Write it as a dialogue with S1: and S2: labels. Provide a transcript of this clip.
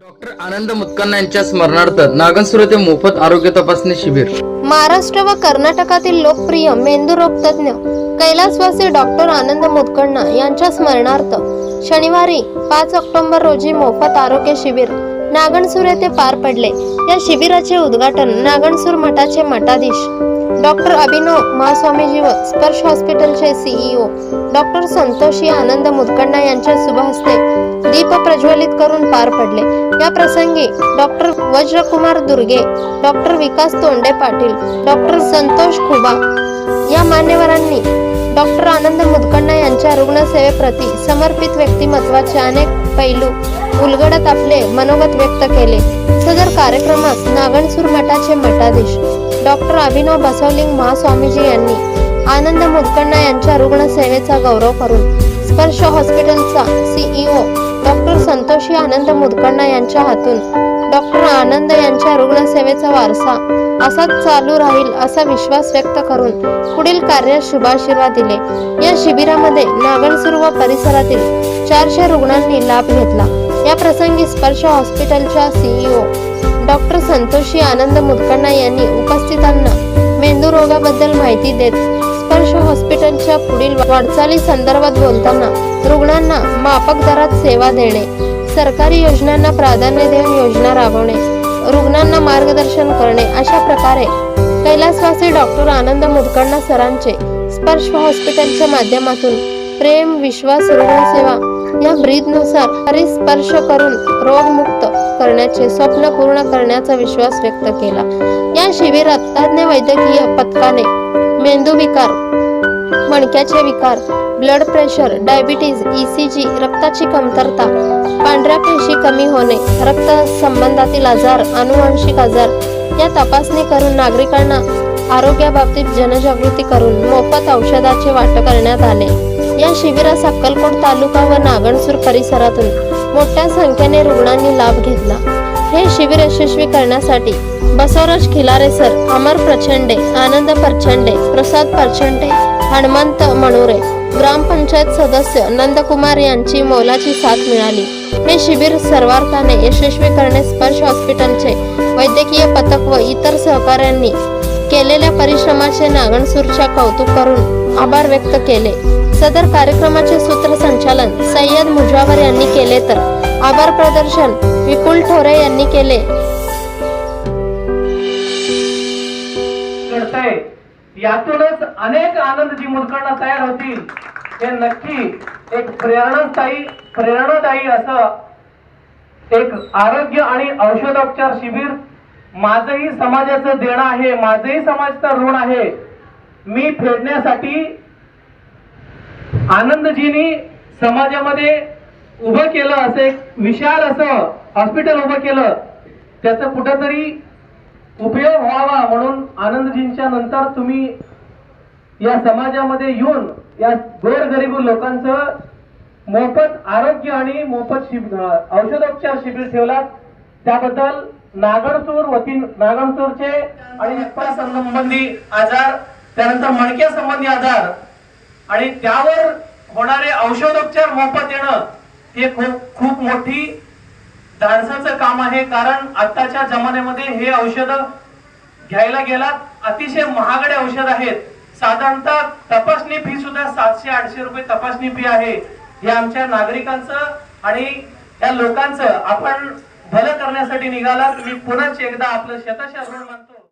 S1: Doctor आनंद मुत्कन्ना यांच्या स्मरणार्थ नागनसुर येथे मोफत आरोग्य तपासणी शिबिर.
S2: महाराष्ट्र व कर्नाटकातील लोकप्रिय मेंदुरोग तज्ज्ञ कैलासवासी डॉक्टर आनंद मुतकण्णा यांच्या स्मरणार्थ शनिवारी पाच ऑक्टोबर रोजी मोफत आरोग्य शिबिर नागणसूर येथे पार पडले. या शिबिराचे उद्घाटन नागणसूर मठाचे मठाधीश डॉक्टर अभिनव महास्वामीजी व स्पर्श हॉस्पिटलचे सीईओ डॉक्टर संतोषी आनंद मुतकण्णा यांच्या शुभहस्ते दीप प्रज्वलित करून पार पडले. या प्रसंगी doctor Vajrakumar Durge doctor Vikas Tonde Patil doctor Santosh Khuba या मान्यवरांनी डॉक्टर आनंद मुदकण्णा यांच्या रुग्णसेवेप्रती समर्पित व्यक्तिमत्वाचे अनेक पैलू उलगडत आपले मनोगत व्यक्त केले. सदर कार्यक्रमास नागणसूर मठाचे मठाधीश डॉक्टर अभिनव बसवलिंग महास्वामीजी यांनी आनंद मुदकण्णा यांच्या रुग्णसेवेचा गौरव करून स्पर्श हॉस्पिटलचा सीईओ डॉक्टर संतोषी आनंद मुदकण्णा यांच्या हातून डॉक्टर आनंद यांच्या रुग्णसेवेचा वारसा असाच चालू राहील असा विश्वास व्यक्त करून पुढील कार्यात शुभाशीर्वाद दिले या शिबिरामध्ये नागणसूर व परिसरातील चारशे रुग्णांनी लाभ घेतला. या प्रसंगी स्पर्श हॉस्पिटलच्या सीईओ डॉक्टर संतोषी आनंद मुदकण्णा यांनी उपस्थितांना मेंदू रोगाबद्दल माहिती देत स्पर्श हॉस्पिटलच्या पुढील वाटचाली संदर्भात बोलताना रुग्णांना माफक दरात सेवा देणे सरकारी योजनांना प्राधान्य देऊन योजना राबवणे रुग्णांना मार्गदर्शन करणे अशा प्रकारे कैलासवासी डॉक्टर आनंद मुदकण्णा सरांचे स्पर्श हॉस्पिटलच्या माध्यमातून प्रेम विश्वास रुग्णसेवा या ब्रीदनुसार परिस्पर्श करून रोगमुक्त करण्याचे स्वप्न पूर्ण करण्याचा विश्वास व्यक्त केला. या शिबिरात तज्ज्ञ वैद्यकीय पथकाने मेंदू विकार मणक्याचे विकार ब्लड प्रेशर डायबिटीज ईसीजी रक्ताची कमतरता पांढऱ्या पेशी कमी होणे रक्त संबंधातील आजार अनुवांशिक आजार या तपासणी करून नागरिकांना आरोग्याबाबतीत जनजागृती करून मोफत औषधाचे वाटप करण्यात आले. या शिबिरास अक्कलकोट तालुका व नागणसूर परिसरातून मोठ्या संख्येने रुग्णांनी लाभ घेतला. हे शिबिर यशस्वी करण्यासाठी बसवराज खिलारे सर अमर प्रचंडे आनंद परचंडे प्रसाद प्रचंडे हनुमंत मणुरे ग्रामपंचायत सदस्य नंदकुमार यांची मोलाची साथ मिळाली. हे शिबिर सर्वार्थाने यशस्वी करणे स्पर्श हॉस्पिटलचे वैद्यकीय पथक व इतर सहकाऱ्यांनी केलेल्या परिश्रमाचे नागणसूरच्या कौतुक करून आभार व्यक्त केले. सदर कार्यक्रमाचे सूत्रसंचालन सय्यद मुजावर यांनी केले तर आभार प्रदर्शन विपुल ठोरे यांनी केले.
S3: यातूनच अनेक आनंद जी मुलकांना तयार होतील. हे नक्की एक प्रेरणादायी प्रेरणादायी असं एक आरोग्य आणि औषधोपचार शिबिर माझंही समाजाचं देणं आहे माझंही समाजाचं ऋण आहे. मी फेडण्यासाठी आनंदजीनी समाजामध्ये उभं केलं असं एक विशाल असं हॉस्पिटल उभं केलं. त्याचा कुठंतरी उपयोग व्हावा म्हणून आनंदजींच्या नंतर तुम्ही या समाजामध्ये येऊन या गोरगरीब लोकांचं मोफत आरोग्य आणि मोफत शिब औषधोपचार शिबिर ठेवलात. त्याबद्दल नागरचूर वती नागणसूरचे आणि संबंधी आजार त्यानंतर मणक्या संबंधी आजार आणि त्यावर होणारे औषधोपचार मोफत येणं हे खूप खूप मोठी धाडसाचं काम आहे. कारण आताच्या जमान्यामध्ये हे औषध घ्यायला गेलात अतिशय महागडे औषध आहेत. साधारणतः तपासणी फी सुद्धा सातशे आठशे रुपये तपासणी फी आहे. हे आमच्या नागरिकांचं आणि या लोकांचं आपण भलं करण्यासाठी निघालात. मी पुन्हा एकदा आपलं शतशः मानतो.